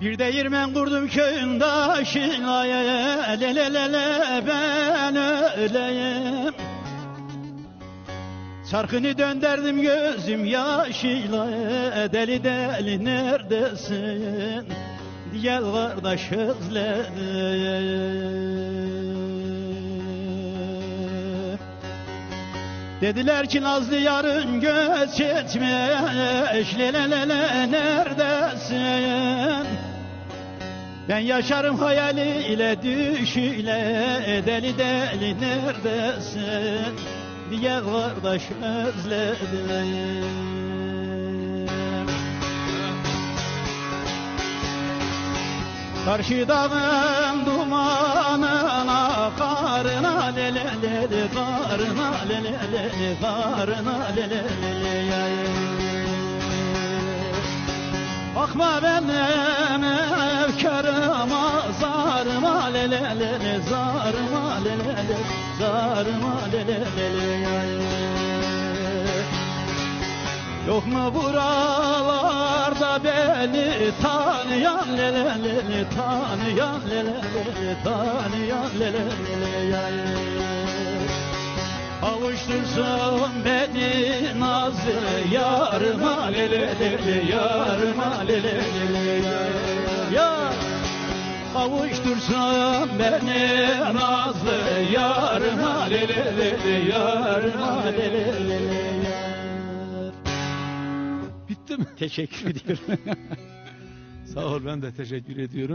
Bir değirmen kurdum köyün taşına Le le le le ben öleyim. Çarkını döndürdüm gözüm yaşıyla Deli deli neredesin? Gel kardeş özledim Dediler ki Nazlı yarın göç etmiş Le le le le neredesin Ben yaşarım hayaliyle düşüyle Deli deli neredesin Diye kardeş özledim Karşı dağın dumanına karına le le le le karına le le le le karına le le le le ya ya. Bakma benim efkarıma zarıma le le le le zarıma le le le zarıma le le le le ya ya. Yok mu buralarda beni tanıyan le le le le tanıyan le le le le tanıyan le le le le ya ya. Avuştursun beni nazlı yarıma le le le le yarıma le le le le ya ya. Kavuştursun beni nazlı yarıma le le le le yarıma le le le le yar. Bitti mi? Teşekkür ediyorum. Sağ ol ben de teşekkür ediyorum.